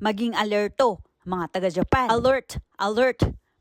maging alerto, mga taga-Japan. Alert! Alert!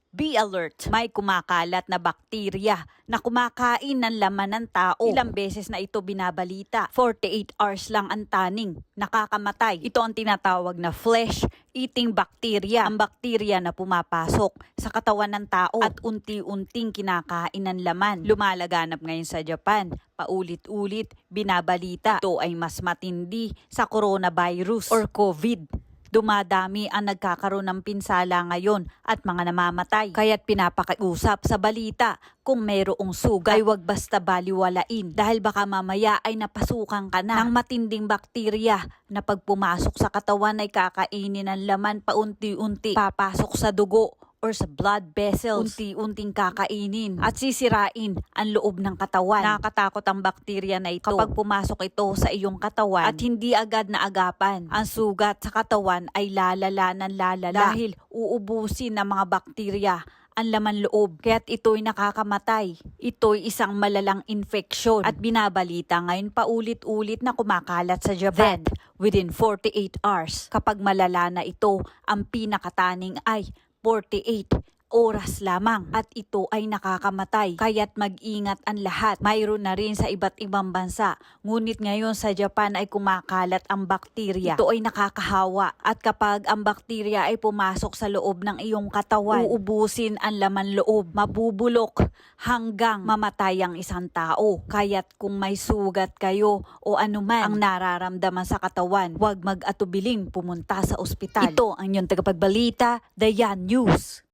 Be alert! May kumakalat na bakterya na kumakain ng laman ng tao. Ilang beses na ito binabalita. 48 hours lang ang taning. Nakakamatay. Ito ang tinatawag na flesh-eating bacteria. Ang bakterya na pumapasok sa katawan ng tao at unti-unting kinakain ng laman. Lumalaganap ngayon sa Japan. Paulit-ulit, binabalita. Ito ay mas matindi sa coronavirus or COVID dumadami ang nagkakaroon ng pinsala ngayon at mga namamatay. Kaya't pinapakiusap sa balita kung mayroong sugat. Ay wag basta baliwalain dahil baka mamaya ay napasukan ka na ng matinding bakterya na pag pumasok sa katawan ay kakainin ng laman paunti-unti. Papasok sa dugo or sa blood vessels. Unti-unting kakainin at sisirain ang loob ng katawan. Nakakatakot ang bakterya na ito. Kapag pumasok ito sa iyong katawan at hindi agad na agapan, ang sugat sa katawan ay lalala ng lalala dahil uubusin ng mga bakterya ang laman loob, kaya't ito'y nakakamatay. Ito'y isang malalang infeksyon at binabalita ngayon paulit-ulit na kumakalat sa Japan. Then, within 48 hours, kapag malala na ito, ang pinakataning ay 48 oras lamang at ito ay nakakamatay. Kaya't mag-ingat ang lahat. Mayroon na rin sa iba't ibang bansa. Ngunit ngayon sa Japan ay kumakalat ang bakterya. Ito ay nakakahawa at kapag ang bakterya ay pumasok sa loob ng iyong katawan, uubusin ang laman loob, mabubulok hanggang mamatay ang isang tao. Kaya't kung may sugat kayo o anuman ang nararamdaman sa katawan, huwag mag-atubiling pumunta sa ospital. Ito ang inyong tagapagbalita, Dayan News.